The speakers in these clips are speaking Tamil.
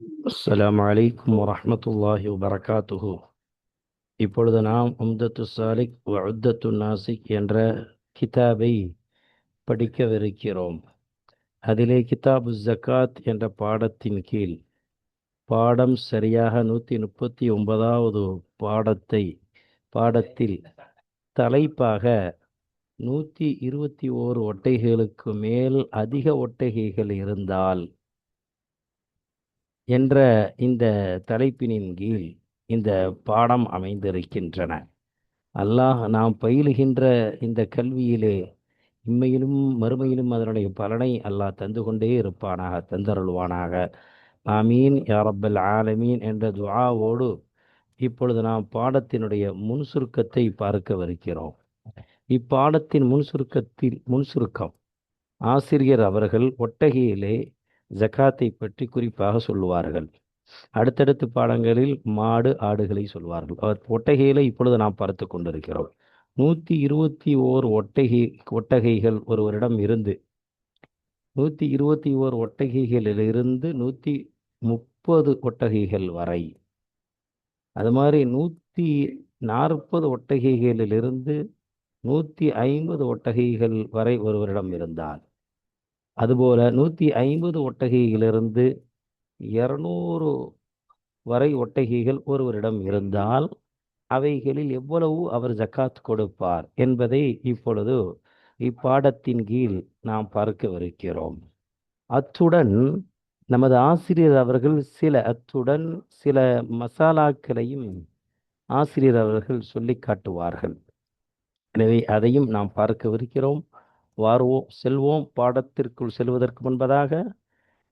அஸ்லாம் வலைக்கம் வரமத்துல்லாஹி வபரகாத்துஹு இப்பொழுது நாம் உம்தத்து சாலிக் உத்தத்து நாசிக் என்ற கிதாபை படிக்கவிருக்கிறோம். அதிலே கிதாபு ஜக்காத் என்ற பாடத்தின் கீழ் பாடம் சரியாக நூற்றி முப்பத்தி ஒன்பதாவது பாடத்தை பாடத்தில் தலைப்பாக நூற்றி இருபத்தி ஓரு ஒட்டைகளுக்கு மேல் அதிக ஒட்டகைகள் இருந்தால் என்ற இந்த தலைப்பினின் கீழ் இந்த பாடம் அமைந்திருக்கின்றன. அல்லாஹ் நாம் பயிலுகின்ற இந்த கல்வியிலே இம்மையிலும் மறுமையிலும் அதனுடைய பலனை அல்லாஹ் தந்து கொண்டே இருப்பானாக தந்தருள்வானாக. ஆமீன். யாரப்பல் ஆலமீன் என்ற துவாவோடு இப்பொழுது நாம் பாடத்தினுடைய முன் சுருக்கத்தை பார்க்கவிருக்கிறோம். இப்பாடத்தின் முன் சுருக்கத்தில் முன் சுருக்கம். ஆசிரியர் அவர்கள் ஒட்டகையிலே ஜக்காத்தை பற்றி குறிப்பாக சொல்லுவார்கள். அடுத்தடுத்து பாடங்களில் மாடு ஆடுகளை சொல்வார்கள். அவர் ஒட்டகையில இப்பொழுது நாம் பார்த்து கொண்டிருக்கிறோம். நூற்றி இருபத்தி ஓர் ஒட்டகை ஒட்டகைகள் ஒருவரிடம் இருந்து நூற்றி இருபத்தி ஓர் ஒட்டகைகளிலிருந்து நூற்றி முப்பது ஒட்டகைகள் வரை. அது மாதிரி நூற்றி நாற்பது ஒட்டகைகளிலிருந்து நூற்றி ஐம்பது ஒட்டகைகள் வரை ஒருவரிடம் இருந்தால் அதுபோல நூற்றி ஐம்பது ஒட்டகையிலிருந்து இரநூறு வரை ஒட்டகைகள் ஒருவரிடம் இருந்தால் அவைகளில் எவ்வளவு அவர் ஜக்காத் கொடுப்பார் என்பதை இப்பொழுது இப்பாடத்தின் கீழ் நாம் பார்க்கவிருக்கிறோம். அத்துடன் நமது ஆசிரியர் அவர்கள் சில அத்துடன் சில மசாலாக்களையும் ஆசிரியர் அவர்கள் சொல்லி காட்டுவார்கள். எனவே அதையும் நாம் பார்க்கவிருக்கிறோம். வாருவோம் செல்வோம் பாடத்திற்குள் செல்வதற்கு முன்பதாக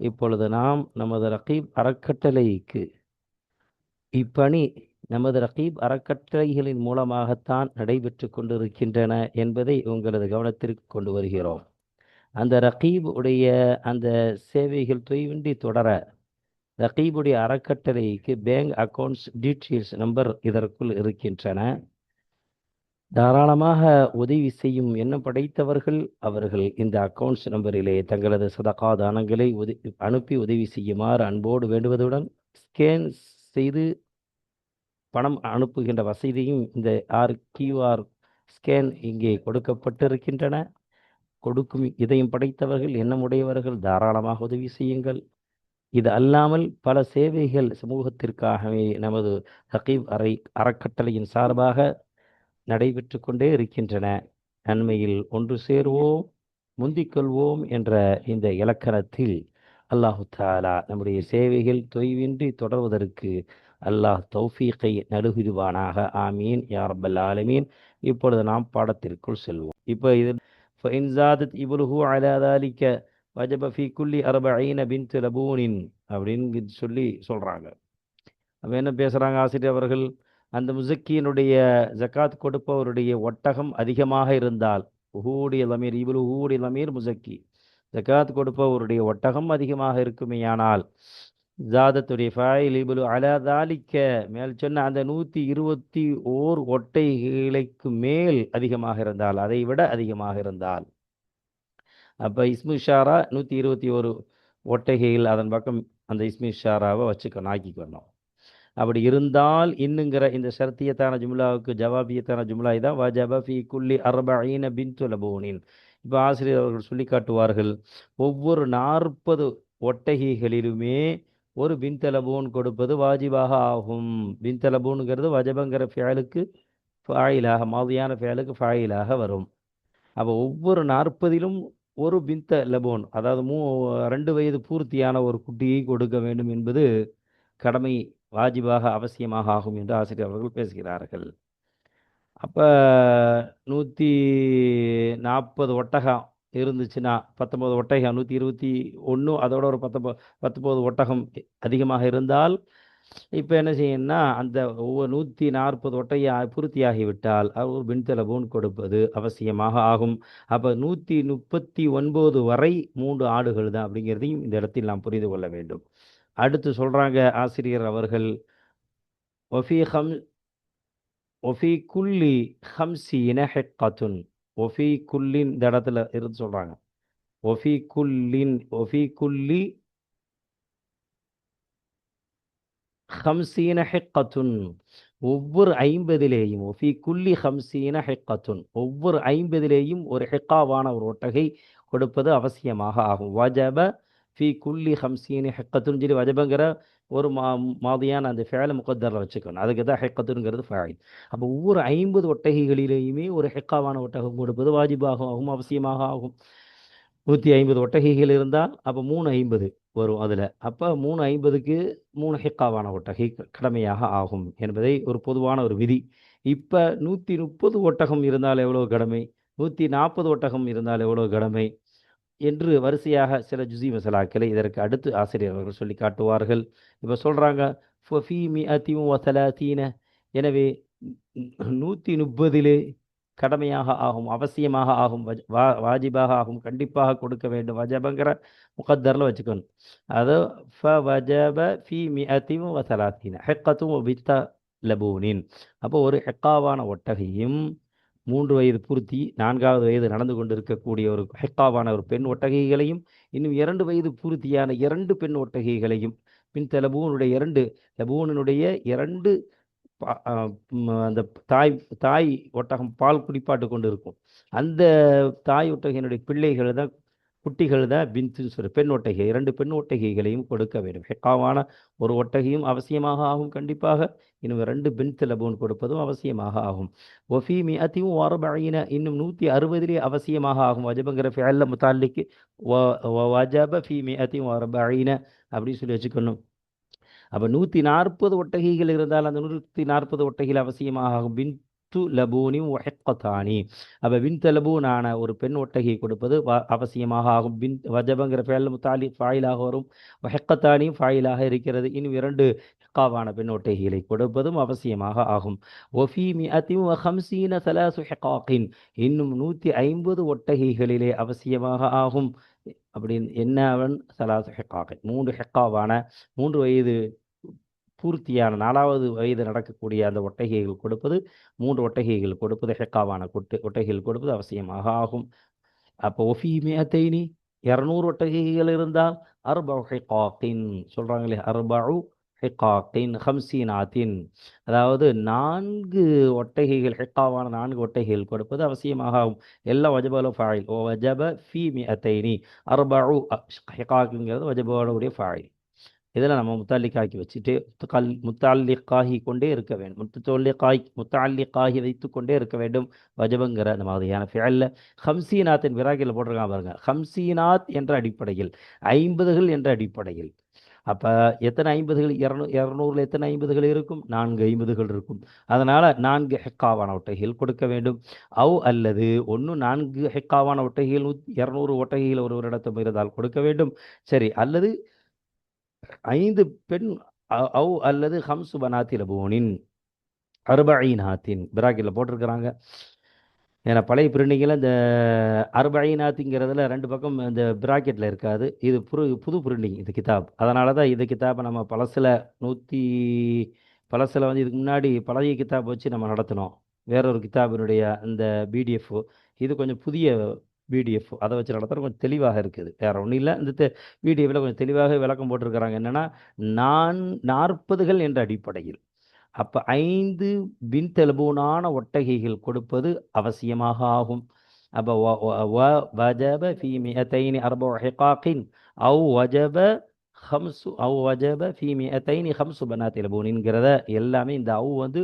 இப்பொழுது நாம் நமது ரகீப் அறக்கட்டளைக்கு இப்பணி நமது ரகீப் அறக்கட்டளைகளின் மூலமாகத்தான் நடைபெற்று கொண்டிருக்கின்றன என்பதை உங்களது கவனத்திற்கு கொண்டு வருகிறோம். அந்த ரகீப் உடைய அந்த சேவைகள் தொய்வின்றி தொடர ரகீபுடைய அறக்கட்டளைக்கு பேங்க் அக்கௌண்ட்ஸ் டீட்டெயில்ஸ் நம்பர் இதற்குள் இருக்கின்றன. தாராளமாக உதவி செய்யும் எண்ணம் படைத்தவர்கள்? அவர்கள் இந்த அக்கௌண்ட்ஸ் நம்பரிலே தங்களது சதகா தானங்களை உதவி அனுப்பி உதவி செய்யுமாறு அன்போடு வேண்டுவதுடன் ஸ்கேன் செய்து பணம் அனுப்புகின்ற வசதியும் இந்த ஆர் கியூஆர் ஸ்கேன் இங்கே கொடுக்கப்பட்டிருக்கின்றன. கொடுக்கும் இதையும் படைத்தவர்கள் எண்ணமுடையவர்கள் தாராளமாக உதவி செய்யுங்கள். இது அல்லாமல் பல சேவைகள் சமூகத்திற்காகவே நமது ஹகீப் அறை அறக்கட்டளையின் சார்பாக நடைபெற்று கொண்டே இருக்கின்றன. நன்மையில் ஒன்று சேருவோம் முந்திக்கொள்வோம் என்ற இந்த இலக்கணத்தில் அல்லாஹு தாலா நம்முடைய சேவைகள் தொய்வின்றி தொடர்வதற்கு அல்லாஹ் தௌஃபீக்கை நடுகிறுவானாக ஆமீன். யாரபல் ஆலமீன். இப்பொழுது நாம் பாடத்திற்குள் செல்வோம். இப்போ இது ஃபைன்சாதத் இபுலுஹு அலாதாலிக்க வஜபஃபி குல்லி அரபைன பின் திலபூனின் அப்படின்னு சொல்லி சொல்கிறாங்க அப்போ என்ன பேசுகிறாங்க ஆசிரியர் அவர்கள்? அந்த முசக்கியினுடைய ஜக்காத் கொடுப்பவருடைய ஒட்டகம் அதிகமாக இருந்தால் உஹூடைய லமீர் இவள் உஹூடைய லமீர் முசக்கி. ஜக்காத் கொடுப்பவருடைய ஒட்டகம் அதிகமாக இருக்குமேயானால் ஜாதத்துடைய ஃபாயில் இபுலு அலதாலிக்க மேல் சொன்ன அந்த நூற்றி இருபத்தி ஓர் ஒட்டைகளுக்கு மேல் அதிகமாக இருந்தால் அதை விட அதிகமாக இருந்தால். அப்போ இஸ்மு ஷாரா நூற்றி இருபத்தி ஒரு ஒட்டைகையில் அதன் பக்கம் அந்த இஸ்மு ஷாராவை வச்சுக்கணும் ஆக்கிக்கணும். அப்படி இருந்தால் இன்னுங்கிற இந்த சர்த்தியத்தான ஜும்லாவுக்கு ஜவாபியத்தான ஜும்லா இதான் வஜப ஃபி குல்லி அர்பீன பின் துலபூனின் இப்போ ஆசிரியர் அவர்கள் சொல்லி காட்டுவார்கள் ஒவ்வொரு நாற்பது ஒட்டகைகளிலுமே ஒரு பின்தலபூன் கொடுப்பது வாஜிபாக ஆகும். பின்தலபூனுங்கிறது வஜபங்கிற ஃபேலுக்கு ஃபாயிலாக மாதிரியான ஃபேலுக்கு ஃபாயிலாக வரும். அப்போ ஒவ்வொரு நாற்பதிலும் ஒரு பிந்த லபோன் அதாவது மூ ரெண்டு வயது பூர்த்தியான ஒரு குட்டியை கொடுக்க வேண்டும் என்பது கடமை வாஜிபாக அவசியமாக ஆகும் என்று ஆசிரியர் அவர்கள் பேசுகிறார்கள். அப்போ நூற்றி நாற்பது ஒட்டகம் இருந்துச்சுன்னா பத்தொம்பது ஒட்டகம் நூற்றி இருபத்தி ஒன்று அதோட ஒரு பத்தொம்பது பத்தொம்பது ஒட்டகம் அதிகமாக இருந்தால் இப்போ என்ன செய்யணும்னா அந்த ஒவ்வொரு நூற்றி நாற்பது ஒட்டையை பூர்த்தியாகிவிட்டால் ஒரு பின்தலபூன் கொடுப்பது அவசியமாக ஆகும். அப்போ நூற்றி முப்பத்தி ஒன்பது வரை மூன்று ஆடுகள் தான் அப்படிங்கிறதையும் இந்த இடத்தில் நாம் புரிந்து கொள்ள வேண்டும். அடுத்து சொல்கிறாங்க ஆசிரியர் அவர்கள் ஒஃபி ஹம் ஒஃபி குல்லி ஹம்சீன ஹெக்கத்துன். ஒஃபி குல்லின் இந்த இடத்துல இருந்து சொல்கிறாங்க ஒஃபி குல்லின் ஒஃபி குல்லி ஹம்சீன ஹெக்கத்துன். ஒவ்வொரு ஐம்பதிலேயும் ஒஃபி குல்லி ஹம்சீன ஹெக்கத்துன். ஒவ்வொரு ஐம்பதிலேயும் ஒரு ஹெக்காவான ஒரு ஒட்டகை கொடுப்பது அவசியமாக ஆகும். வஜப ஃபி குல்லி ஹம்சீனி ஹெக்கத்துன்னு சொல்லி வஜபங்கிற ஒரு மா மாதியான அந்த ஃபேல முகத்தரில் வச்சுக்கணும் அதுக்கு தான் ஹெக்கத்துங்கிறது ஃபேல் அப்போ ஒவ்வொரு ஐம்பது ஒட்டகைகளிலேயுமே ஒரு ஹெக்காவான ஒட்டகம் கொடுப்பது வாஜிபாகும் ஆகும் அவசியமாக ஆகும் நூற்றி ஐம்பது ஒட்டகைகள் இருந்தால் அப்போ மூணு ஐம்பது வரும் அதில். அப்போ மூணு ஐம்பதுக்கு மூணு ஹெக்காவான ஒட்டகை கடமையாக ஆகும் என்பதை ஒரு பொதுவான ஒரு விதி. இப்போ நூற்றி முப்பது ஒட்டகம் இருந்தால் எவ்வளோ கடமை? நூற்றி நாற்பது ஒட்டகம் இருந்தால் எவ்வளோ கடமை? என்று வரிசையாக சில ஜுசி மசலாக்களை இதற்கு அடுத்து ஆசிரியர் அவர்கள் சொல்லி காட்டுவார்கள். இப்போ சொல்கிறாங்க ஃபி மி வசலாத்தீன எனவே நூற்றி முப்பதிலே கடமையாக ஆகும் அவசியமாக ஆகும் வா வாஜிபாக ஆகும் கண்டிப்பாக கொடுக்க வேண்டும். வஜபங்கிற முகத்தரில் வச்சுக்கணும். அது ஃப வஜப ஃபி மி அத்தியும் வசலாத்தீன ஹெக்கத்தும் வித்த லபூனின் அப்போ ஒரு ஹெக்காவான ஒட்டகையும் மூன்று வயது பூர்த்தி நான்காவது வயது நடந்து கொண்டிருக்கக்கூடிய ஒரு ஹெக்காவான ஒரு பெண் ஒட்டகைகளையும் இன்னும் இரண்டு வயது பூர்த்தியான இரண்டு பெண் ஒட்டகைகளையும் பின் லபூனுடைய இரண்டு லபூனனுடைய இரண்டு அந்த தாய் தாய் ஒட்டகம் பால் குடிப்பாட்டு கொண்டு இருக்கும் அந்த தாய் ஒட்டகையினுடைய பிள்ளைகள் தான் குட்டிகள் தான் பிந்துன்னு சொல்லி பெண் ஒட்டகை இரண்டு பெண் ஒட்டகைகளையும் கொடுக்க வேண்டும். ஹெக்காவான ஒரு ஒட்டகையும் அவசியமாக ஆகும் கண்டிப்பாக. இன்னும் ரெண்டு பின் லபூன் கொடுப்பதும் அவசியமாக ஆகும். ஒஃபி மிஅத்தியும் வரபைன இன்னும் நூற்றி அறுபதிலே அவசியமாக ஆகும். வஜபங்கிற ஃபேல்ல முத்தாலிக்கு வஜப ஃபி மிஅத்தியும் வரபைன அப்படின்னு சொல்லி வச்சுக்கணும். அப்போ நூற்றி நாற்பது ஒட்டகைகள் இருந்தால் அந்த நூற்றி நாற்பது ஒட்டகைகள் அவசியமாக ஆகும். பின் வித்து லபூனி ஒஹெக்கத்தானி அப்போ பின்த லபூனான ஒரு பெண் ஒட்டகை கொடுப்பது அவசியமாக ஆகும் வின் வஜபங்கிற ஃபேல் முத்தாலி ஃபாயிலாக வரும். ஒஹெக்கத்தானியும் ஃபாயிலாக இருக்கிறது. இன்னும் இரண்டு ஹெக்காவான பெண் ஒட்டகைகளை கொடுப்பதும் அவசியமாக ஆகும் ஒஃபீமி மிஅத்தின் ஹம்சீன சலாசு ஹெக்காக்கின் இன்னும் நூற்றி ஐம்பது ஒட்டகைகளிலே அவசியமாக ஆகும் அப்படின்னு என்ன அவன்? சலாசு ஹெக்காக்கின் மூன்று ஹெக்காவான மூன்று வயது பூர்த்தியான நாலாவது வயது நடக்கக்கூடிய அந்த ஒட்டகைகள் கொடுப்பது மூன்று ஒட்டகைகள் கொடுப்பது ஹெக்காவான கொட்டு ஒட்டகைகள் கொடுப்பது அவசியமாக ஆகும். அப்போ ஒஃபி தைனி இரநூறு ஒட்டகைகள் இருந்தால் அர்பு ஹெக்காத்தின் சொல்கிறாங்களே அர்பு ஹெக்காத்தின் ஹம்சீனாத்தின். அதாவது நான்கு ஒட்டகைகள் ஹெக்காவான நான்கு ஒட்டகைகள் கொடுப்பது அவசியமாக ஆகும். எல்லா வஜபல ஃபாயில். ஓ வஜப ஃபி மிஅத்தைனி அர்பு ஹெக்காக்குங்கிறது வஜபோடைய ஃபாயில். இதில் நம்ம முத்தாலிக்காக்கி வச்சுட்டு கல் முத்தாலிக்காகி கொண்டே இருக்க வேண்டும். முத்தொல்லிக்காய் முத்தாலிக்காகி வைத்து கொண்டே இருக்க வேண்டும். வஜபங்கிற அந்த மாதிரியான ஃபியல்ல ஹம்சீனாத்தின் விராகியில் போட்டிருக்காங்க பாருங்க. ஹம்சீநாத் என்ற அடிப்படையில் ஐம்பதுகள் என்ற அடிப்படையில். அப்போ எத்தனை ஐம்பதுகள்? இரநூ இரநூறுல எத்தனை ஐம்பதுகள் இருக்கும்? நான்கு ஐம்பதுகள் இருக்கும். அதனால் நான்கு ஹெக்காவான ஒட்டகைகள் கொடுக்க வேண்டும். அவ் அல்லது ஒன்று நான்கு ஹெக்காவான ஒட்டகைகள் இரநூறு ஒட்டகைகள் ஒரு ஒரு இருந்தால் கொடுக்க வேண்டும். சரி அல்லது ஐந்து பெண் அவ் அல்லது ஹம்சு பனாத்தி லபூனின் அர்பஈனாத்தின் பிராக்கில் போட்டிருக்கிறாங்க. ஏன்னா பழைய பிரிண்டிங்கில் இந்த அர்பஈனாத்திங்கிறதுல ரெண்டு பக்கம் இந்த பிராக்கெட்டில் இருக்காது. இது புது புது பிரிண்டிங் இது கிதாப். அதனால தான் இது கிதாபை நம்ம பழசில் நூற்றி பழசில் வந்து இதுக்கு முன்னாடி பழைய கிதாப் வச்சு நம்ம நடத்தினோம். வேறொரு கிதாபினுடைய அந்த பிடிஎஃப் இது கொஞ்சம் புதிய பிடிஎஃப் அதை வச்சு நடத்துகிற கொஞ்சம் தெளிவாக இருக்குது. வேற ஒன்றும் இல்லை. இந்த பிடிஎஃப்ல கொஞ்சம் தெளிவாக விளக்கம் போட்டிருக்கிறாங்க. என்னென்னா நான் நாற்பதுகள் என்ற அடிப்படையில் அப்போ ஐந்து பின்தெலுபூனான ஒட்டகைகள் கொடுப்பது அவசியமாக ஆகும். அப்போ வஜப ஃபீமி அத்தைனி அர்போ ஹெகாக்கின் அவு வஜப ஹம்சு அவு வஜப ஃபீமி அத்தைனி ஹம்சு பனா தெலுபூனிங்கிறத எல்லாமே இந்த அவு வந்து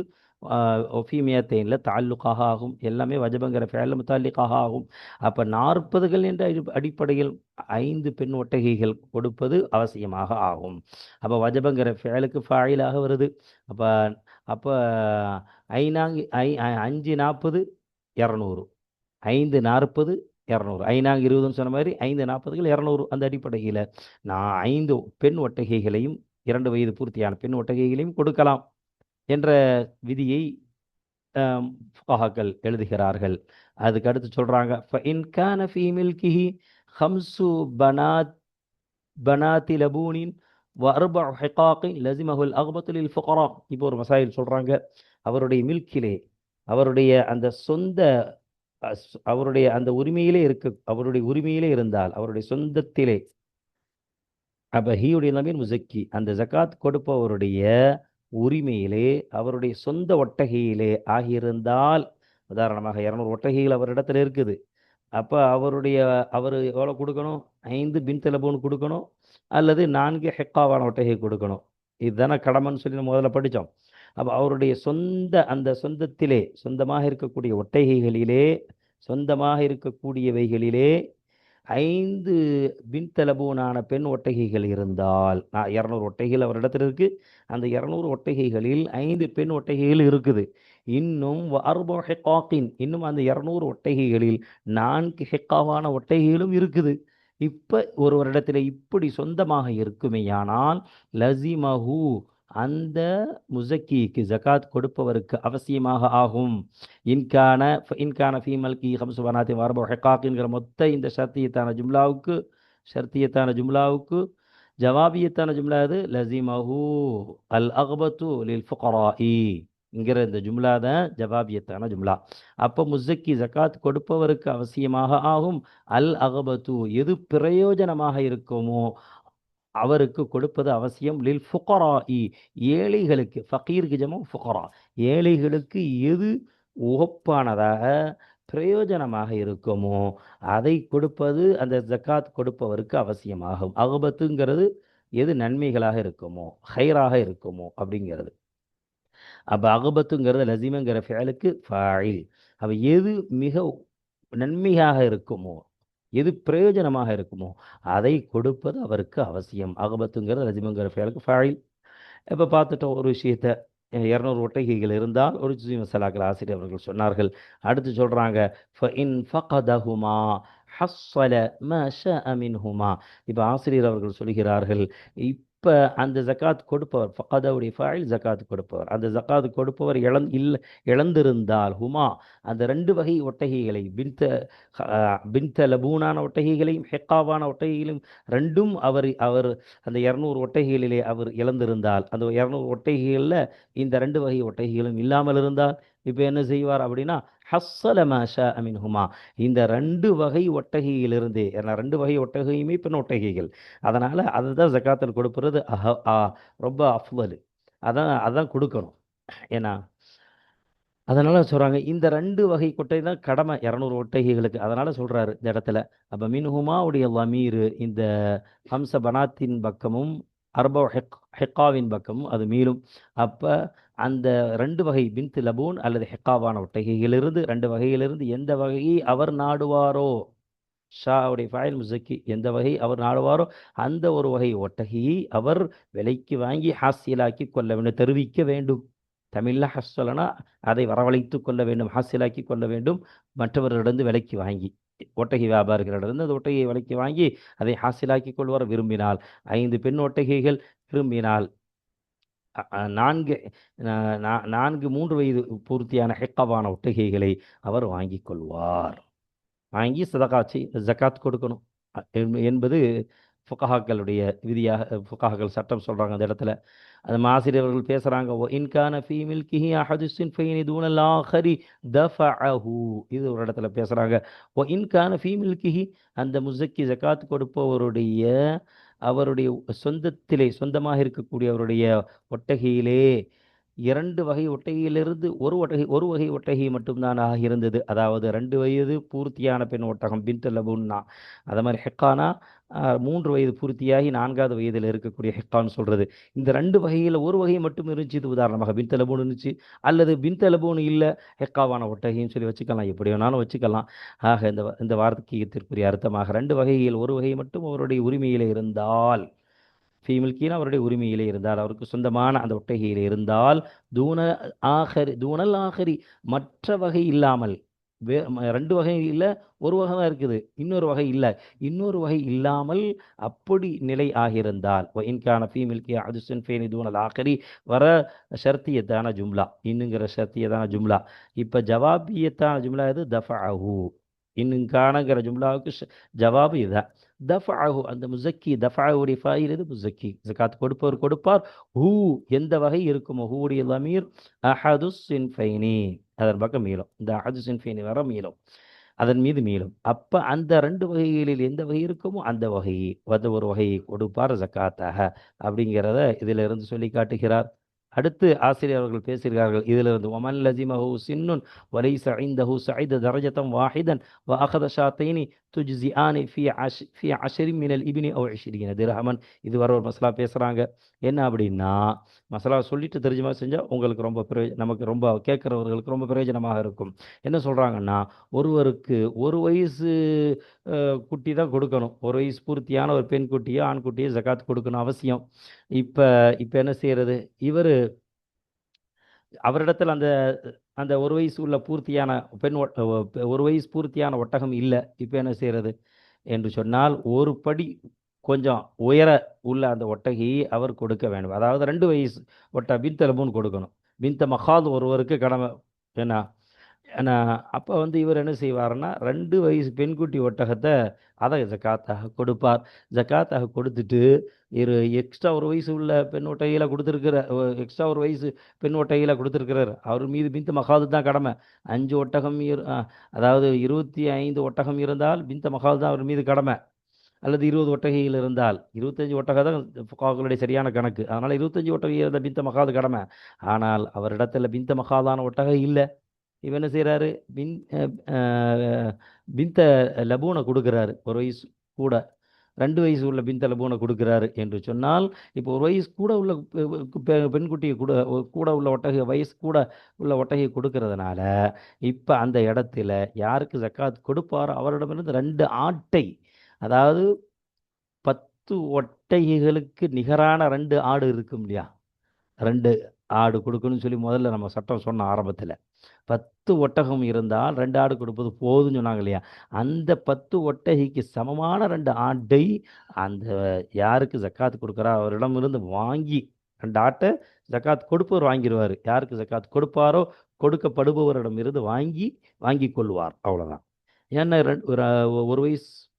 ஃபி தாலுக்காக ஆகும். எல்லாமே வஜபங்கிற ஃபேல முத்தாலிக்காக ஆகும். அப்போ நாற்பதுகள் என்ற அடி- அடிப்படையில் ஐந்து பெண் ஒட்டகைகள் கொடுப்பது அவசியமாக ஆகும். அப்போ வஜபங்கிற ஃபேலுக்கு ஃபாயிலாக வருது. அப்போ அப்போ ஐநாங்கு ஐ ஐ- அஞ்சு நாற்பது இரநூறு. ஐந்து நாற்பது இரநூறு. ஐநாங்கு இருபதுன்னு சொன்ன மாதிரி ஐந்து நாற்பதுகள் இரநூறு அந்த அடிப்படையில். நான் ஐந்து பெண் ஒட்டகைகளையும் இரண்டு வயது பூர்த்தியான பெண் ஒட்டகைகளையும் கொடுக்கலாம். என்ற விதியை ஃபுகாக்கள் எழுதுகிறார்கள். அதுக்கு அடுத்து சொல்கிறாங்க இன்கான ஃபீமில் கிஹி ஹம்சு பனாத் பனாத்தி லபூனின் வர்பா ஹெகாக்கி லசிமஹுல் அகபத்துலில் ஃபுகரா. இப்போ ஒரு மசாயில் சொல்கிறாங்க அவருடைய மில்கிலே அவருடைய அந்த சொந்த அவருடைய அந்த உரிமையிலே இருக்க அவருடைய உரிமையிலே இருந்தால் அவருடைய சொந்தத்திலே அப்போ ஹீயுடைய நபீன் முசக்கி அந்த ஜக்காத் கொடுப்பவருடைய உரிமையிலே அவருடைய சொந்த ஒட்டகையிலே ஆகியிருந்தால் உதாரணமாக இரநூறு ஒட்டகைகள் அவரிடத்துல இருக்குது. அப்போ அவருடைய அவர் எவ்வளோ கொடுக்கணும்? ஐந்து பின் தெலபூன் கொடுக்கணும்? அல்லது நான்கு ஹெக்காவான ஒட்டகை கொடுக்கணும்? இதுதானே கடமைன்னு சொல்லி நம்ம முதல்ல படித்தோம். அப்போ அவருடைய சொந்த அந்த சொந்தத்திலே சொந்தமாக இருக்கக்கூடிய ஒட்டகைகளிலே சொந்தமாக இருக்கக்கூடியவைகளிலே ஐந்து பின்தலபூனான பெண் ஒட்டகைகள் இருந்தால் நான் இரநூறு ஒட்டகைகள் அவரிடத்தில் இருக்குது அந்த இரநூறு ஒட்டகைகளில் ஐந்து பெண் ஒட்டகைகள் இருக்குது. இன்னும் அர்போ ஹெக்காக்கின் இன்னும் அந்த இரநூறு ஒட்டகைகளில் நான்கு ஹெக்காவான ஒட்டகைகளும் இருக்குது. இப்போ ஒரு வருடத்தில் இப்படி சொந்தமாக இருக்குமேயானால் லசிமஹு அந்த முசக்கிக்கு ஜகாத் கொடுப்பவருக்கு அவசியமாக ஆகும். இன்கான இன்கான ஃபீமல் ஃபீமல்கி ஹம்சுபனாத்தி வரபோ ஹெக்காக்குங்கிற மொத்த இந்த ஷர்த்தியத்தான ஜும்லாவுக்கு ஷர்த்தியத்தான ஜும்லாவுக்கு ஜவாபியத்தான ஜும்லா அது? லசிமஹு அல் அகபத்து லில் ஃபுகராஇ இங்கிற இந்த ஜும்லா தான் ஜவாபியத்தான ஜும்லா. அப்போ முசக்கி ஜகாத் கொடுப்பவருக்கு அவசியமாக ஆகும். அல் அகபத்து எது பிரயோஜனமாக இருக்குமோ அவருக்கு கொடுப்பது அவசியம். லில் ஃபுகரா இ ஏழைகளுக்கு ஃபக்கீருக்கு ஜமம் ஃபுகரா. ஏழைகளுக்கு எது உகப்பானதாக பிரயோஜனமாக இருக்குமோ? அதை கொடுப்பது அந்த ஜக்காத் கொடுப்பவருக்கு அவசியமாகும். அகபத்துங்கிறது எது நன்மைகளாக இருக்குமோ? ஹைராக இருக்குமோ? அப்படிங்கிறது. அப்போ அகபத்துங்கிறது லசிமங்கிற ஃபேலுக்கு ஃபாயில். அப்போ எது மிக நன்மையாக இருக்குமோ? எது பிரயோஜனமாக இருக்குமோ? அதை கொடுப்பது அவருக்கு அவசியம். அகபத்துங்கிறது லசிமங்கிற ஃபேலுக்கு ஃபாயில். இப்போ பார்த்துட்டோம் ஒரு விஷயத்த. இரநூறு ஒட்டகைகள் இருந்தால் ஒரு ஜுசி மசாலாக்கள் ஆசிரியர் அவர்கள் சொன்னார்கள். அடுத்து சொல்கிறாங்க இன் ஃபகதஹுமா ஹஸ்ஸல ம ஷஅ மின்ஹுமா. இப்போ ஆசிரியர் அவர்கள் சொல்கிறார்கள் இப்போ அந்த ஜக்காத் கொடுப்பவர் ஃபகதவுடைய ஃபாயில் ஜக்காத் கொடுப்பவர். அந்த ஜக்காத் கொடுப்பவர் இழந் இல்லை இழந்திருந்தால் ஹுமா அந்த ரெண்டு வகை ஒட்டகைகளை பின்த பின்த லபூனான ஒட்டகைகளையும் ஹெக்காவான ஒட்டகைகளையும் ரெண்டும் அவர் அவர் அந்த இரநூறு ஒட்டகைகளிலே அவர் இழந்திருந்தால் அந்த இரநூறு ஒட்டகைகளில் இந்த ரெண்டு வகை ஒட்டகைகளும் இல்லாமல் இருந்தால் இப்போ என்ன செய்வார் அப்படின்னா ஹஸ்ஸலமாஷா அமீன் ஹுமா இந்த ரெண்டு வகை ஒட்டகையிலிருந்து ஏன்னா ரெண்டு வகை ஒட்டகையுமே பெண் ஒட்டகைகள். அதனால் அதுதான் ஜக்காத்தில் கொடுப்பது அஹ ஆ ரொம்ப அஃவல் அதான் அதான் கொடுக்கணும். ஏன்னா அதனால் சொல்கிறாங்க இந்த ரெண்டு வகை கொட்டை தான் கடமை இரநூறு ஒட்டகைகளுக்கு. அதனால் சொல்கிறாரு இந்த இடத்துல அப்போ மின்ஹுமாவுடைய லமீர் இந்த ஹம்ச பனாத்தின் பக்கமும் அர்பவ் ஹெக் ஹெக்காவின் பக்கமும் அது மீளும். அப்போ அந்த ரெண்டு வகை பின்த் லபூன் அல்லது ஹெக்காவான ஒட்டகையிலிருந்து ரெண்டு வகையிலிருந்து எந்த வகையை அவர் நாடுவாரோ? ஷாவுடைய ஃபாயில் முசக்கி எந்த வகை அவர் நாடுவாரோ? அந்த ஒரு வகை ஒட்டகையை அவர் விலைக்கு வாங்கி ஹாசியலாக்கி கொள்ள வேண்டும் தெரிவிக்க வேண்டும். தமிழில் ஹஸ்ஸலனா அதை வரவழைத்து கொள்ள வேண்டும் ஹாசியலாக்கி கொள்ள வேண்டும். மற்றவர்களிடம் விலைக்கு வாங்கி. ஒட்டகை வியாபாரிகளிடமிருந்து அந்த ஒட்டகையை விலைக்கு வாங்கி அதை ஹாசிலாக்கி கொள்வார் விரும்பினால். ஐந்து பெண் ஒட்டகைகள் விரும்பினால் நான்கு நான்கு மூன்று வயது பூர்த்தியான ஹெக்கவான ஒட்டகைகளை அவர் வாங்கி கொள்வார். வாங்கி சதகாச்சி ஜக்காத் கொடுக்கணும். என்பது ஃபுகாக்களுடைய விதியாக ஃபுகாக்கள் சட்டம் சொல்கிறாங்க அந்த இடத்துல. அந்த ஆசிரியர்கள் பேசுகிறாங்க ஓ இன்கான ஃபீமில் கிஹி அஹதுசின் ஃபைனி தூனல்லா ஹரி தஃப அஹூ இது ஒரு இடத்துல பேசுகிறாங்க ஓ இன்கான ஃபீமில் கிஹி அந்த முசக்கி ஜக்காத் கொடுப்பவருடைய அவருடைய சொந்தத்திலே சொந்தமாக இருக்கக்கூடிய அவருடைய ஒட்டகையிலே இரண்டு வகை ஒட்டகையிலிருந்து ஒரு ஒட்டகை ஒரு வகை ஒட்டகை மட்டும்தான் இருந்தது. அதாவது ரெண்டு வயது பூர்த்தியான பெண் ஒட்டகம் பின் லபுன்னா. அதை மாதிரி ஹெக்கானா மூன்று வயது பூர்த்தியாகி நான்காவது வயதில் இருக்கக்கூடிய ஹெக்கான்னு சொல்கிறது இந்த ரெண்டு வகையில் ஒரு வகை மட்டும் இருந்துச்சு இது உதாரணமாக பின் இருந்துச்சு. அல்லது பின் தலபூன் இல்லை ஹெக்காவான ஒட்டகைன்னு சொல்லி வச்சுக்கலாம். எப்படி வேணாலும் வச்சுக்கலாம். ஆக இந்த இந்த வார்த்தைக்குரிய அர்த்தமாக ரெண்டு வகையில் ஒரு வகை மட்டும் அவருடைய உரிமையில் இருந்தால் ஃபீமில்கின்னு அவருடைய உரிமையிலே இருந்தால் அவருக்கு சொந்தமான அந்த ஒட்டகையில் இருந்தால் தூண ஆஹரி தூணல் ஆஹரி மற்ற வகை இல்லாமல் வே ரெண்டு வகை இல்லை ஒரு வகை தான் இருக்குது. இன்னொரு வகை இல்லை. இன்னொரு வகை இல்லாமல் அப்படி நிலை ஆகியிருந்தால். இன்கான ஃபீமில்கி அதுசன் ஃபேன் தூணல் ஆஹரி வர ஷர்த்தியத்தான ஜும்லா. இன்னுங்கிற ஷர்த்தியதான ஜும்லா. இப்போ ஜவாபியத்தான ஜும்லா இது தஃபாஹூ இன்னுங்கானங்கிற ஜும்லாவுக்கு ஜவாபு இதுதான் தஃபாஹு அந்த முசக்கி தஃபாவுடைய ஃபாயில் இது முசக்கி. ஜக்காத் கொடுப்பவர் கொடுப்பார். ஹூ எந்த வகை இருக்குமோ? ஹூடைய லமீர் அஹது சின்ஃபைனி அதன் பக்கம் மீளும் இந்த அஜுசின் ஃபீனி வர மீளும் அதன் மீது மீளும் அப்போ அந்த ரெண்டு வகைகளில் எந்த வகை இருக்குமோ அந்த வகையை. அந்த ஒரு வகையை கொடுப்பார் ஜக்காத்தாக. அப்படிங்கிறத இதிலிருந்து சொல்லி காட்டுகிறார் அடுத்து ஆசிரியர் அவர்கள் பேசுகிறார்கள். இதிலிருந்து ஒமன் லசிமஹு சின்னுன் வலை ஐந்தஹு சைத தரஜதம் வாஹிதன் வாஹத அகத ஷாத்தைனி துஜ்ஸி ஆனி ஃபி அஷ் ஃபி அஷரி மினல் இபினி ஓ இஷிரின திரஹமன் இது வர ஒரு மசாலா பேசுகிறாங்க என்ன அப்படின்னா மசாலா சொல்லிட்டு தெரிஞ்சுமா செஞ்சால் உங்களுக்கு ரொம்ப பிரயோஜ நமக்கு ரொம்ப கேட்குறவர்களுக்கு ரொம்ப பிரயோஜனமாக இருக்கும். என்ன சொல்கிறாங்கன்னா ஒருவருக்கு ஒரு வயசு குட்டி தான் கொடுக்கணும். ஒரு வயசு பூர்த்தியான ஒரு பெண் குட்டியோ ஆண் குட்டியோ ஜக்காத் கொடுக்கணும் அவசியம். இப்போ இப்போ என்ன செய்கிறது இவர் அவரிடத்தில் அந்த அந்த ஒரு வயசு உள்ள பூர்த்தியான பெண் ஒரு வயசு பூர்த்தியான ஒட்டகம் இல்லை. இப்போ என்ன செய்கிறது என்று சொன்னால் ஒரு படி கொஞ்சம் உயர உள்ள அந்த ஒட்டகையை அவர் கொடுக்க வேண்டும். அதாவது ரெண்டு வயசு ஒட்ட பின் லபூன் கொடுக்கணும். பின்த மகாது ஒருவருக்கு கடமை என்ன ஏன்னா அப்போ வந்து இவர் என்ன செய்வாருன்னா ரெண்டு வயசு பெண்குட்டி ஒட்டகத்தை அதை ஜக்காத்தாக கொடுப்பார். ஜக்காத்தாக கொடுத்துட்டு இரு எக்ஸ்ட்ரா ஒரு வயசு உள்ள பெண் ஒட்டகையில் கொடுத்துருக்கிற எக்ஸ்ட்ரா ஒரு வயசு பெண் ஒட்டகையில் கொடுத்துருக்கிறார். அவர் மீது பிந்த மகாது தான் கடமை. அஞ்சு ஒட்டகம் இரு- அதாவது இருபத்தி ஐந்து ஒட்டகம் இருந்தால் பிந்த மகாது தான் அவர் மீது கடமை. அல்லது இருபது ஒட்டகையில் இருந்தால். இருபத்தஞ்சி ஒட்டகை தான் ஃபுகாக்களுடைய சரியான கணக்கு. அதனால் இருபத்தஞ்சி ஒட்டகை இருந்த பிந்த மகாது கடமை. ஆனால் அவரிடத்தில் பிந்த மகாதான ஒட்டகை இல்லை. இவன் என்ன செய்கிறாரு பின் பிந்த லபூனை கொடுக்குறாரு. ஒரு வயசு கூட ரெண்டு வயசு உள்ள பிந்த லபூனை கொடுக்குறாரு என்று சொன்னால் இப்போ ஒரு வயசு கூட உள்ள பெ- பெண்குட்டியை கூட கூட உள்ள ஒட்டகை வயசு கூட உள்ள ஒட்டகையை கொடுக்கறதுனால இப்போ அந்த இடத்துல யாருக்கு ஜக்காத் கொடுப்பாரோ அவரிடமிருந்து ரெண்டு ஆட்டை அதாவது பத்து ஒட்டகைகளுக்கு நிகரான ரெண்டு ஆடு இருக்கும் இல்லையா? ரெண்டு ஆடு கொடுக்கணும்னு சொல்லி முதல்ல நம்ம சட்டம் சொன்ன ஆரம்பத்தில். பத்து ஒட்டகம் இருந்தால் ரெண்டு ஆடு கொடுப்பது போதும்னு சொன்னாங்க இல்லையா? அந்த பத்து ஒட்டகைக்கு சமமான ரெண்டு ஆட்டை அந்த யாருக்கு ஜக்காத்து கொடுக்குறா? அவரிடமிருந்து வாங்கி ரெண்டு ஆட்டை ஜக்காத் கொடுப்பவர் வாங்கிடுவார் யாருக்கு ஜக்காத் கொடுப்பாரோ? கொடுக்கப்படுபவரிடம் இருந்து வாங்கி வாங்கி கொள்வார். அவ்வளோதான் ஏன்னா ரெண்டு ஒரு ஒரு வயசு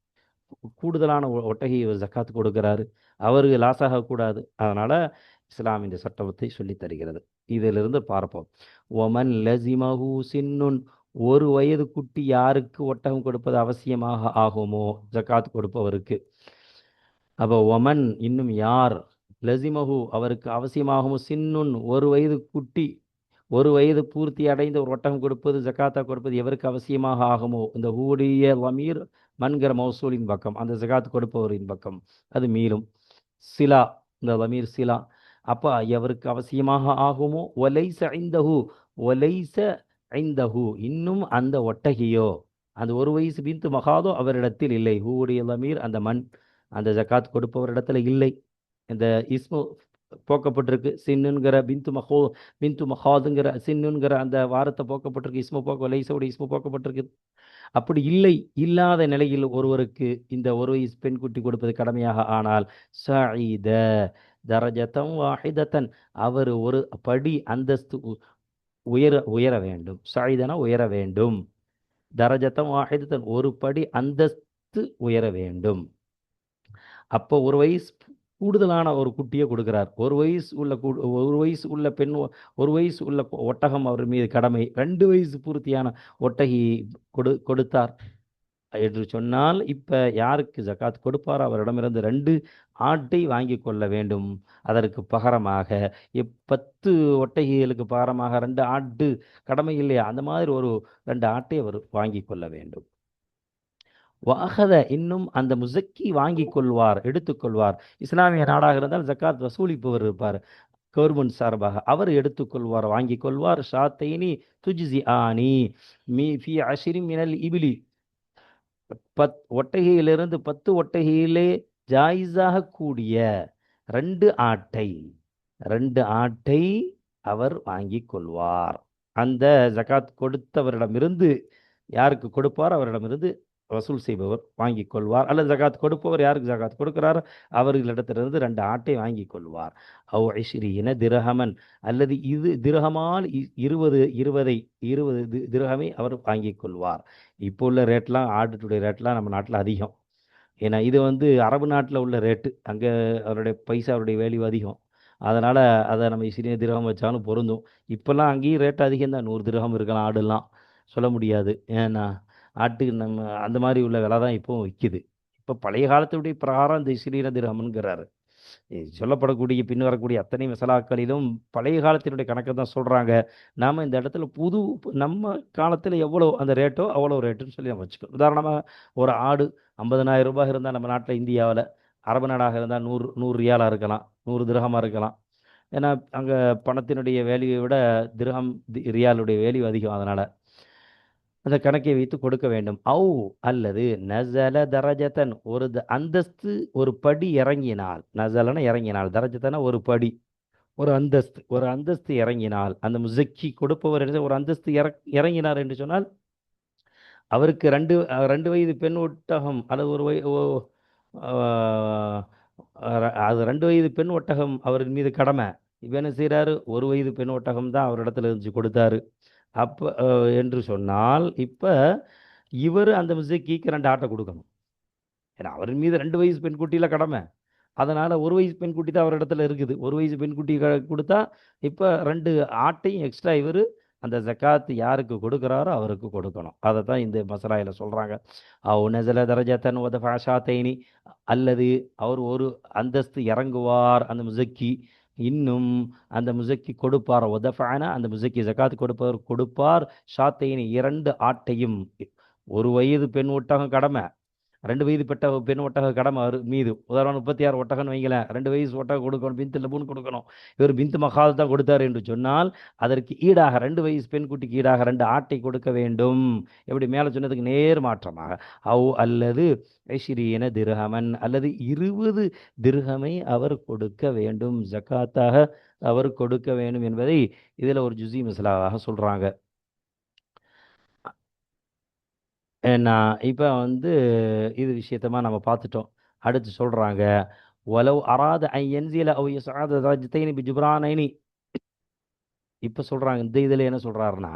கூடுதலான ஒ- ஒட்டகையை இவர் கொடுக்குறாரு கொடுக்கிறாரு. அவருக்கு லாஸ் ஆகக்கூடாது அதனால் இஸ்லாம் இந்த சட்டத்தை சொல்லித் தருகிறது. இதிலிருந்து பார்ப்போம். ஒமன் லசிமஹு சின்னுன் ஒரு வயது குட்டி யாருக்கு ஒட்டகம் கொடுப்பது அவசியமாக ஆகுமோ? ஜக்காத் கொடுப்பவருக்கு. அப்போ ஒமன் இன்னும் யார்? லசிமஹு அவருக்கு அவசியமாகும்? சின்னுன் ஒரு வயது குட்டி ஒரு வயது பூர்த்தி அடைந்து ஒரு ஒட்டகம் கொடுப்பது ஜக்காத்தா கொடுப்பது எவருக்கு அவசியமாக ஆகுமோ? இந்த ஹூடிய லமீர் மன்கிற மௌசூலின் பக்கம் அந்த ஜகாத் கொடுப்பவரின் பக்கம். அது மீளும் சிலா இந்த லமீர் சிலா அப்போ எவருக்கு அவசியமாக ஆகுமோ? ஒலைச ஐந்தஹு ஒலைச ஐந்தஹு இன்னும் அந்த ஒட்டகையோ அந்த ஒரு வயசு பிந்து மகாதோ அவரிடத்தில் இல்லை. ஹூவுடைய லமீர் அந்த மண் அந்த ஜகாத் கொடுப்பவரிடத்துல இல்லை. இந்த இஸ்மு போக்கப்பட்டிருக்கு. சின்னுங்கிற பிந்து மஹோ பிந்து மஹாதுங்கிற சின்னுங்கிற அந்த வாரத்தை போக்கப்பட்டிருக்கு. இஸ்மு போக்க லைசோட இஸ்மு போக்கப்பட்டிருக்கு. அப்படி இல்லை. இல்லாத நிலையில் ஒருவருக்கு இந்த ஒரு வயசு பெண் குட்டி கொடுப்பது கடமையாக ஆனால் ச தரஜத்தம் வாஹிதத்தன் அவர் ஒரு படி அந்தஸ்து உ- உயர உயர வேண்டும். சாயிதனா உயர வேண்டும். தரஜத்தம் வாஹிதத்தன் ஒரு படி அந்தஸ்து உயர வேண்டும். அப்போ ஒரு வயசு கூடுதலான ஒரு குட்டியை கொடுக்கிறார். ஒரு வயசு உள்ள ஒரு வயசு உள்ள பெண் ஒரு வயசு உள்ள ஒட்டகம் அவர் மீது கடமை. ரெண்டு வயசு பூர்த்தியான ஒட்டகி கொடு கொடுத்தார். என்று சொன்னால் இப்போ யாருக்கு ஜகாத் கொடுப்பாரோ அவரிடமிருந்து ரெண்டு ஆட்டை வாங்கி கொள்ள வேண்டும். அதற்கு பகரமாக பத்து ஒட்டகைகளுக்கு பகரமாக ரெண்டு ஆட்டு கடமை இல்லையா? அந்த மாதிரி ஒரு ரெண்டு ஆட்டை அவர் வாங்கி கொள்ள வேண்டும். வாகத இன்னும் அந்த முசக்கி வாங்கி கொள்வார் எடுத்துக்கொள்வார் இஸ்லாமிய நாடாக இருந்தால் ஜக்காத் வசூலிப்பவர் இருப்பார். கவர்மெண்ட் சார்பாக அவர் எடுத்துக்கொள்வார் வாங்கி கொள்வார். ஷாத்தைனி துஜிசி ஆனி மீ ஃபி அஷிரி மினல் இபிலி. பத் ஒட்டகையிலிருந்து பத்து ஒட்டகையிலே ஜாயிஸாக கூடிய ரெண்டு ஆட்டை ரெண்டு ஆட்டை அவர் வாங்கி கொள்வார். அந்த ஜகாத் கொடுத்தவரிடமிருந்து யாருக்கு கொடுப்பார்? அவரிடமிருந்து வசூல் செய்பவர் வாங்கி கொள்வார். அல்லது ஜகாத் கொடுப்பவர் யாருக்கு ஜகாத் கொடுக்கிறாரோ? அவர்களிடத்திலிருந்து ரெண்டு ஆட்டை வாங்கி கொள்வார். அவ் ஐஸ்ரீன திரகமன் அல்லது இது திரகமால் இ- இருபது இருபதை இருபது தி- அவர் வாங்கி கொள்வார். இப்போ உள்ள ரேட்லாம் ஆட்டுடைய ரேட்லாம் நம்ம நாட்டில் அதிகம். ஏன்னா இது வந்து அரபு நாட்டில் உள்ள ரேட்டு. அங்கே அவருடைய பைசா அவருடைய வேல்யூ அதிகம். அதனால் அதை நம்ம சிறிய திரகம் வச்சாலும் பொருந்தும். இப்போல்லாம் அங்கேயும் ரேட் அதிகம் தான் நூறு திரகம் இருக்கலாம் ஆடுலாம். சொல்ல முடியாது. ஏன்னா ஆட்டுக்கு நம்ம அந்த மாதிரி உள்ள விலை தான் இப்போவும் விற்கிது இப்போ பழைய காலத்துடைய பிரகாரம் இந்த ஸ்ரீர திரகம்ங்கிறாரு சொல்லப்படக்கூடிய பின் வரக்கூடிய அத்தனை மசாலாக்களிலும் பழைய காலத்தினுடைய கணக்கை தான் சொல்கிறாங்க நாம் இந்த இடத்துல புது நம்ம காலத்தில் எவ்வளோ அந்த ரேட்டோ அவ்வளோ ரேட்டுன்னு சொல்லி நம்ம வச்சுக்கணும். உதாரணமாக ஒரு ஆடு ஐம்பதனாயிரம் ரூபாய் இருந்தால் நம்ம நாட்டில் இந்தியாவில் அரபு நாடாக இருந்தால் நூறு நூறு ரியாலாக இருக்கலாம் நூறு திரகமாக இருக்கலாம். ஏன்னா அங்கே பணத்தினுடைய வேல்யூவை விட திரகம் தி- ரியாலுடைய வேல்யூ அதிகம் அதனால். அந்த கணக்கை வைத்து கொடுக்க வேண்டும். அவு அல்லது நசல தரஜத்தன் ஒரு த- அந்தஸ்து ஒரு படி இறங்கினால் நசலன இறங்கினால் தரஜத்தன ஒரு படி ஒரு அந்தஸ்து ஒரு அந்தஸ்து இறங்கினால் அந்த முசக்கி கொடுப்பவர் என்ன ஒரு அந்தஸ்து இற இறங்கினார் என்று சொன்னால் அவருக்கு ரெண்டு ரெண்டு வயது பெண் ஒட்டகம் அல்லது ஒரு வய ஓ- அது ரெண்டு வயது பெண் ஒட்டகம் அவரின் மீது கடமை. இப்போ என்ன செய்கிறாரு ஒரு வயது பெண் ஒட்டகம் தான் அவரிடத்துல இருந்துச்சு கொடுத்தாரு. அப்போ என்று சொன்னால் இப்போ இவர் அந்த முசக்கிக்கு ரெண்டு ஆட்டை கொடுக்கணும். ஏன்னா அவரின் மீது ரெண்டு வயசு பெண்குட்டியில் கடமை. அதனால் ஒரு வயசு பெண்குட்டி தான் அவர் இடத்துல இருக்குது. ஒரு வயசு பெண்குட்டி கொடுத்தா இப்போ ரெண்டு ஆட்டையும் எக்ஸ்ட்ரா இவர் அந்த ஜக்காத்து யாருக்கு கொடுக்குறாரோ அவருக்கு கொடுக்கணும். அதை தான் இந்த மசராயில் சொல்கிறாங்க அவ் நசல தரஜத்தன் உத தைனி அல்லது அவர் ஒரு அந்தஸ்து இறங்குவார் அந்த முசக்கி இன்னும் அந்த முசக்கி கொடுப்பார். உதஃபானா அந்த முசக்கி ஜக்காத்து கொடுப்பவர் கொடுப்பார். ஷாத்தையின் இரண்டு ஆட்டையும் ஒரு வயது பெண் ஒட்டகம் கடமை. ரெண்டு வயது பெட்ட பெண் ஒட்டக கடமை அவர் மீது. உதாரணம் முப்பத்தி ஆறு ஒட்டகம்னு வைங்களேன். ரெண்டு வயசு ஒட்டகம் கொடுக்கணும் பிந்து லபுன்னு கொடுக்கணும். இவர் பிந்து மகால் தான் கொடுத்தார் என்று சொன்னால் அதற்கு ஈடாக ரெண்டு வயசு பெண் குட்டிக்கு ஈடாக ரெண்டு ஆட்டை கொடுக்க வேண்டும். எப்படி? மேலே சொன்னதுக்கு நேர் மாற்றமாக. அவ் அல்லது ஐஸ்வரியன திருகமன் அல்லது இருபது திருகமை அவர் கொடுக்க வேண்டும். ஜக்காத்தாக அவர் கொடுக்க வேண்டும் என்பதை இதில் ஒரு ஜுசி மிஸ்லாவாக சொல்கிறாங்க ஏன்னா இப்போ வந்து இது விஷயத்தமா நம்ம பார்த்துட்டோம் அடுத்து சொல்கிறாங்க ஒலவ் அராத ஐ என்சியல அவ் யசாத ராஜத்தைனி பி ஜுப்ரானைனி. இப்போ சொல்கிறாங்க இந்த இதில் என்ன சொல்கிறாருன்னா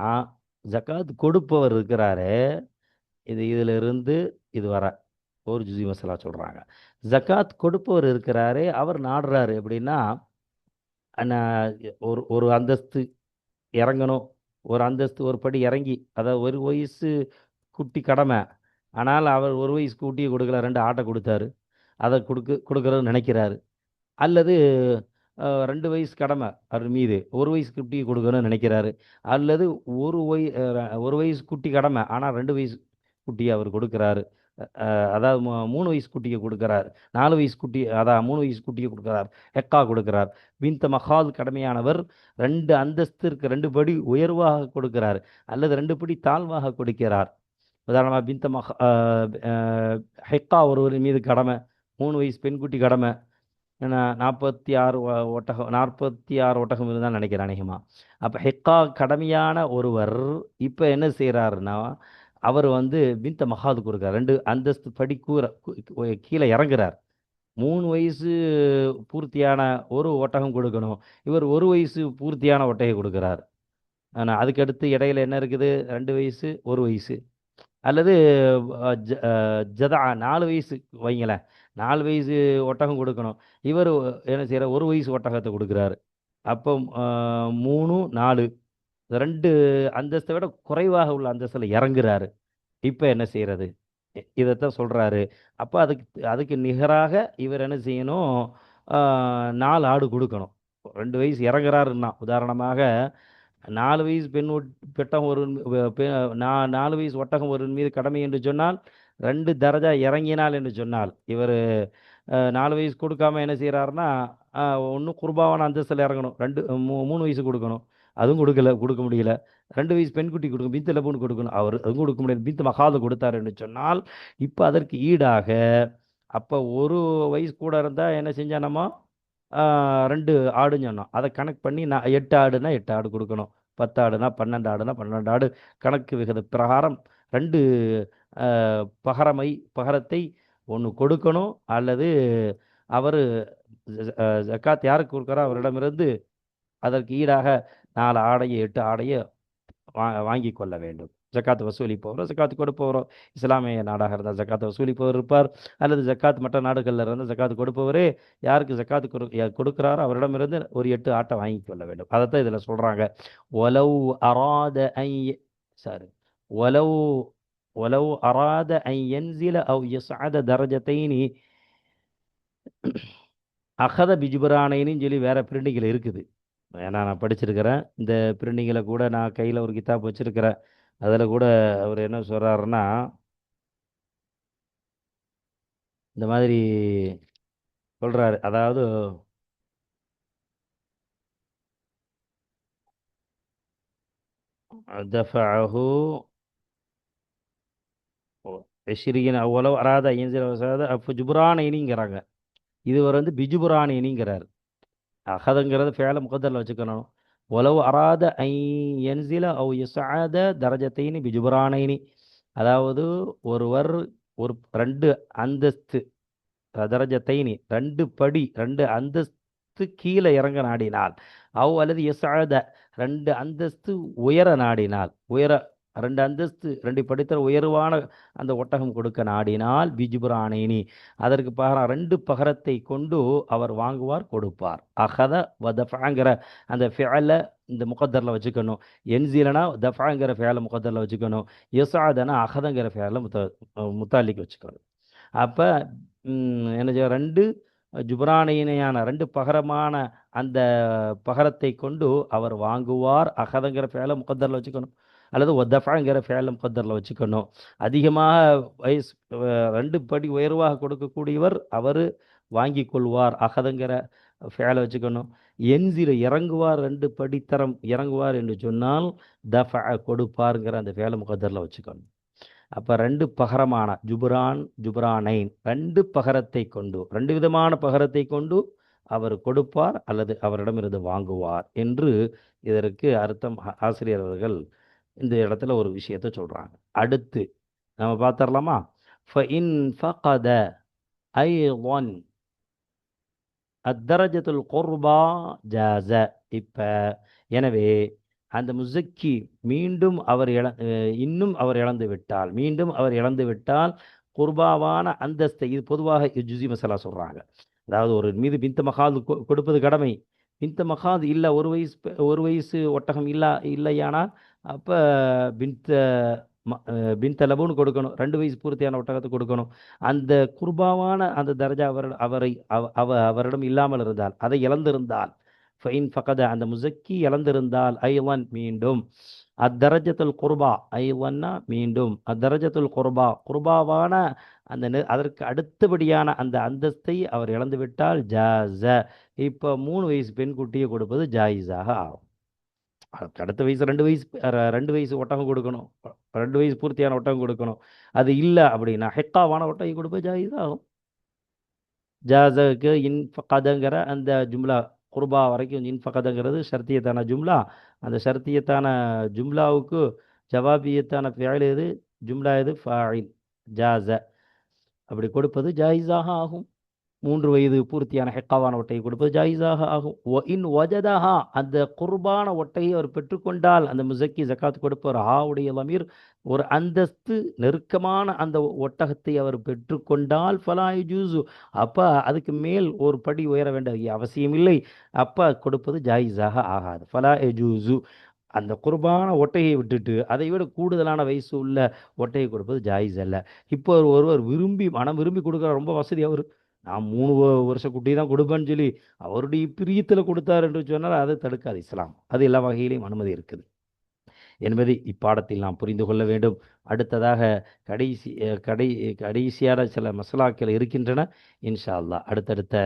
ஜக்காத் கொடுப்பவர் இருக்கிறாரு இது இதில் இருந்து இது வர. ஒரு ஜுசி மசாலா சொல்கிறாங்க ஜக்காத் கொடுப்பவர் இருக்கிறாரு அவர் நாடுறாரு. எப்படின்னா ஒரு ஒரு அந்தஸ்து இறங்கணும். ஒரு அந்தஸ்து ஒரு படி இறங்கி அதாவது ஒரு வயசு குட்டி கடமை. ஆனால் அவர் ஒரு வயசு கூட்டியை கொடுக்கல ரெண்டு ஆட்டை கொடுத்தாரு. அதை கொடுக்கு கொடுக்குறது நினைக்கிறாரு. அல்லது ரெண்டு வயசு கடமை அவர் மீது. ஒரு வயசு குட்டியை கொடுக்கணும்னு நினைக்கிறாரு. அல்லது ஒரு வய ஒரு வயசு குட்டி கடமை ஆனால் ரெண்டு வயசு குட்டியை அவர் கொடுக்குறாரு. அதாவது மூணு வயசு குட்டியை கொடுக்குறாரு. நாலு வயசு குட்டி அதான் மூணு வயசு குட்டியை கொடுக்குறார். ஹெக்கா கொடுக்குறார். விந்த மகால் கடமையானவர் ரெண்டு அந்தஸ்திற்கு ரெண்டு படி உயர்வாக கொடுக்கிறார். அல்லது ரெண்டு படி தாழ்வாக கொடுக்கிறார். உதாரணமாக பிந்த மஹ ஹெக்கா ஒருவர் மீது கடமை மூணு வயசு பெண்குட்டி கடமை ஏன்னா நாற்பத்தி ஆறு ஒட்டகம் நாற்பத்தி ஆறு ஒட்டகம் இருந்தால் நினைக்கிறேன் அநேகமாக அப்போ ஹெக்கா கடமையான ஒருவர் இப்போ என்ன செய்கிறாருன்னா அவர் வந்து பிந்த மகாது கொடுக்குறார். ரெண்டு அந்தஸ்து படி கூற கீழே இறங்குறார். மூணு வயசு பூர்த்தியான ஒரு ஒட்டகம் கொடுக்கணும். இவர் ஒரு வயசு பூர்த்தியான ஒட்டகை கொடுக்குறார். ஆனால் அதுக்கடுத்து இடையில என்ன இருக்குது? ரெண்டு வயசு ஒரு வயசு. அல்லது ஜ- ஜதா நாலு வயசு வைங்களேன் நாலு வயசு ஒட்டகம் கொடுக்கணும். இவர் என்ன செய்கிறார் ஒரு வயசு ஒட்டகத்தை கொடுக்குறாரு. அப்போ மூணு நாலு ரெண்டு அந்தஸ்தை விட குறைவாக உள்ள அந்தஸ்தில் இறங்குறாரு. இப்போ என்ன செய்கிறது இதைத்தான் சொல்கிறாரு அப்போ அதுக்கு அதுக்கு நிகராக இவர் என்ன செய்யணும்? நாலு ஆடு கொடுக்கணும். ரெண்டு வயசு இறங்குறாருன்னா உதாரணமாக நாலு வயசு பெண் பெட்டம் ஒரு பெ- நாலு வயசு ஒட்டகம் ஒரு மீது கடமை என்று சொன்னால் ரெண்டு தரஜா இறங்கினால் என்று சொன்னால் இவர் நாலு வயசு கொடுக்காம என்ன செய்கிறாருன்னா ஒன்றும் குர்பாவான அந்தஸ்தில் இறங்கணும் ரெண்டு மூ- மூணு வயசு கொடுக்கணும் அதுவும் கொடுக்கல கொடுக்க முடியல ரெண்டு வயசு பெண்குட்டி கொடுக்கும் பித்து லபுன்னு கொடுக்கணும் அவர் அதுவும் கொடுக்க முடியாது பித்து மகாது கொடுத்தாருன்னு சொன்னால் இப்போ அதற்கு ஈடாக அப்போ ஒரு வயசு கூட இருந்தால் என்ன செஞ்சா நம்ம ரெண்டு ஆடுன்னு சொன்னோம் அதை கணக்கு பண்ணி நான் எட்டு ஆடுனா எட்டு ஆடு கொடுக்கணும் பத்து ஆடுனா பன்னெண்டு ஆடுனா பன்னெண்டு ஆடு கணக்கு விகித பிரகாரம் ரெண்டு பகரமை பகரத்தை ஒன்று கொடுக்கணும். அல்லது அவர் ஜக்காத் யாருக்கு கொடுக்குறோ அவரிடமிருந்து அதற்கு ஈடாக நாலு ஆடையை எட்டு ஆடையை வா வாங்கி கொள்ள வேண்டும். ஜக்காத் வசூலிப்பவரோ ஜக்காத்து கொடுப்பவரோ இஸ்லாமிய நாடாக இருந்தால் ஜக்காத் வசூலிப்பவர் இருப்பார் அல்லது ஜக்காத் மற்ற நாடுகளில் இருந்தால் ஜக்காத்து கொடுப்பவரே யாருக்கு ஜக்காத்து கொடு கொடுக்குறாரோ அவரிடமிருந்து ஒரு எட்டு ஆட்டை வாங்கி கொள்ள வேண்டும். அதைத்தான் இதில் சொல்கிறாங்க ஒலவ் அராத ஐ சாரி. ஒலவ் ஒலவு அராத ஐ என்சில அவ் யஸ்அத தரஜத்தைனி அகத பிஜுபரானைன்னு சொல்லி வேற பிரிண்டிங்கில் இருக்குது. ஏன்னா நான் படிச்சிருக்கிறேன். இந்த பிரிண்டிங்கில் கூட நான் கையில் ஒரு கித்தாப் வச்சிருக்கிறேன். அதில் கூட அவர் என்ன சொல்கிறாருன்னா இந்த மாதிரி சொல்கிறாரு அதாவது தஃபஅஹு எஷ்ரீன் அவ்வளவு அராத ஐயன்சில் அப்போ ஜுபுரானைனிங்கிறாங்க இது வந்து பிஜுபுரானைனிங்கிறார் அகதங்கிறது ஃபேல முகத்தில் வச்சுக்கணும். ஒலவு அராத ஐ என்சில அவ் இசாத தரஜத்தைனி பிஜுபுரானைனி அதாவது ஒருவர் ஒரு ரெண்டு அந்தஸ்து தரஜத்தைனி ரெண்டு படி ரெண்டு அந்தஸ்து கீழே இறங்க நாடினால் அவ் அல்லது இசாத ரெண்டு அந்தஸ்து உயர நாடினால் உயர ரெண்டு அந்தஸ்து ரெண்டு படித்தர உயர்வான அந்த ஒட்டகம் கொடுக்க நாடினால் பிஜுபுரானேனி அதற்கு பகரம் ரெண்டு பகரத்தை கொண்டு அவர் வாங்குவார் கொடுப்பார். அகத வதஃபாங்கிற அந்த ஃபேலை இந்த முகத்தரில் வச்சுக்கணும். என்சீலனா தஃபாங்கிற ஃபேலை முகத்தரில் வச்சுக்கணும். யசாதனா அகதங்கிற ஃபேலை முத்த முத்தாலிக்கு வச்சுக்கணும். அப்போ என்ன செய்ய ரெண்டு ஜுபரானையினையான ரெண்டு பகரமான அந்த பகரத்தை கொண்டு அவர் வாங்குவார் அகதங்கிற ஃபேலை முகத்தரில் வச்சுக்கணும். அல்லது ஒத்தஃபாங்கிற ஃபேலம் கொத்தரில் வச்சுக்கணும். அதிகமாக வயசு ரெண்டு படி உயர்வாக கொடுக்கக்கூடியவர் அவர் வாங்கி கொள்வார். அகதங்கிற ஃபேலை வச்சுக்கணும். என்சில இறங்குவார் ரெண்டு படித்தரம் இறங்குவார் என்று சொன்னால் தஃப கொடுப்பாருங்கிற அந்த ஃபேலம் கொத்தரில் வச்சுக்கணும். அப்போ ரெண்டு பகரமான ஜுபுரான் ஜுபுரானைன் ரெண்டு பகரத்தை கொண்டு ரெண்டு விதமான பகரத்தை கொண்டு அவர் கொடுப்பார் அல்லது அவரிடமிருந்து வாங்குவார் என்று இதற்கு அர்த்தம் ஆசிரியர் அவர்கள் இந்த இடத்துல ஒரு விஷயத்த சொல்கிறாங்க அடுத்து நம்ம பார்த்துடலாமா ஃபஇன் ஃபகத ஐ ஒன் அத்தரஜத்துல் குர்பா ஜாச இப்போ எனவே அந்த முசக்கி மீண்டும் அவர் இழ இன்னும் அவர் இழந்து விட்டால் மீண்டும் அவர் இழந்து விட்டால் குர்பாவான அந்தஸ்தை இது பொதுவாக ஜுசி மசாலா சொல்கிறாங்க அதாவது ஒரு மீது பிந்த மகாது கொடுப்பது கடமை. பிந்த மகாது இல்லை ஒரு வயசு ஒரு வயசு ஒட்டகம் இல்லை இல்லையானால் அப்போ பின்த பின்த லபுன்னு கொடுக்கணும். ரெண்டு வயசு பூர்த்தியான ஒட்டகத்தை கொடுக்கணும். அந்த குர்பாவான அந்த தரஜா அவர் அவரை அவ அவரிடம் இல்லாமல் இருந்தால் அதை இழந்திருந்தால் ஃபைன் ஃபகத அந்த முசக்கி இழந்திருந்தால் ஐவன் மீண்டும். அத்தரஜத்துல் குர்பா ஐவன்னா மீண்டும். அத்தரஜத்துல் குர்பா குர்பாவான அந்த அதற்கு அடுத்தபடியான அந்த அந்தஸ்தை அவர் இழந்துவிட்டால் ஜாஸ. இப்போ மூணு வயசு பெண் குட்டியை கொடுப்பது ஜாயிஸாக ஆகும். அடுத்த வயசு ரெண்டு வயசு ரெண்டு வயசு ஒட்டகம் கொடுக்கணும். ரெண்டு வயசு பூர்த்தியான ஒட்டகம் கொடுக்கணும். அது இல்லை அப்படின்னா ஹெக்காவான ஒட்டகம் கொடுப்பது ஜாயிஸ் ஆகும் ஜாஸுக்கு இன்ஃபகதங்கிற அந்த ஜும்லா குர்பா வரைக்கும் இன் ஃபகதங்கிறது ஷர்த்தியத்தான ஜும்லா. அந்த ஷர்த்தியத்தான ஜும்லாவுக்கு ஜவாபியத்தான ஃபேல் எது? ஜும்லா எது? ஃபாயில் ஜாச அப்படி கொடுப்பது ஜாயிஸாக ஆகும். மூன்று வயது பூர்த்தியான ஹெக்காவான ஒட்டையை கொடுப்பது ஜாயிஸாக ஆகும். ஒ இன் ஒஜதஹா அந்த குர்பான ஒட்டையை அவர் பெற்றுக்கொண்டால் அந்த முசக்கி ஜக்காத் கொடுப்பவர் ஆவுடைய லமீர் ஒரு அந்தஸ்து நெருக்கமான அந்த ஒட்டகத்தை அவர் பெற்றுக்கொண்டால் ஃபலாய் ஜூசு அப்போ அதுக்கு மேல் ஒரு படி உயர வேண்டிய அவசியம் இல்லை. அப்போ கொடுப்பது ஜாயிஸாக ஆகாது. ஃபலா ஜூசு அந்த குர்பான ஒட்டையை விட்டுட்டு அதை விட கூடுதலான வயசு உள்ள ஒட்டையை கொடுப்பது ஜாயிஸ் அல்ல. இப்போ ஒருவர் விரும்பி மனம் விரும்பி கொடுக்குற ரொம்ப வசதி அவர். நான் மூணு வருஷ குட்டி தான் கொடுப்பேன்னு சொல்லி அவருடைய பிரியத்தில் கொடுத்தார் என்று சொன்னால் அதை தடுக்காது இஸ்லாம். அது எல்லா வகையிலையும் அனுமதி இருக்குது. என்பதை இப்பாடத்தில் நாம் புரிந்து கொள்ள வேண்டும். அடுத்ததாக கடைசி கடை கடைசியான சில மசாலாக்கள் இருக்கின்றன. இன்ஷா அல்லா அடுத்தடுத்த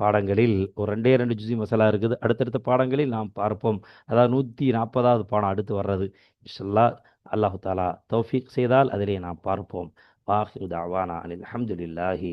பாடங்களில் ஒரு ரெண்டே ரெண்டு ஜுசி மசாலா இருக்குது. அடுத்தடுத்த பாடங்களில் நாம் பார்ப்போம். அதாவது நூற்றி நாற்பதாவது பாடம் அடுத்து வர்றது. இன்ஷல்லா அல்லாஹு தாலா தௌஃபீக் செய்தால் அதிலே நாம் பார்ப்போம். வாஹிரு தாவானா அனில் அஹமதுல்லாஹி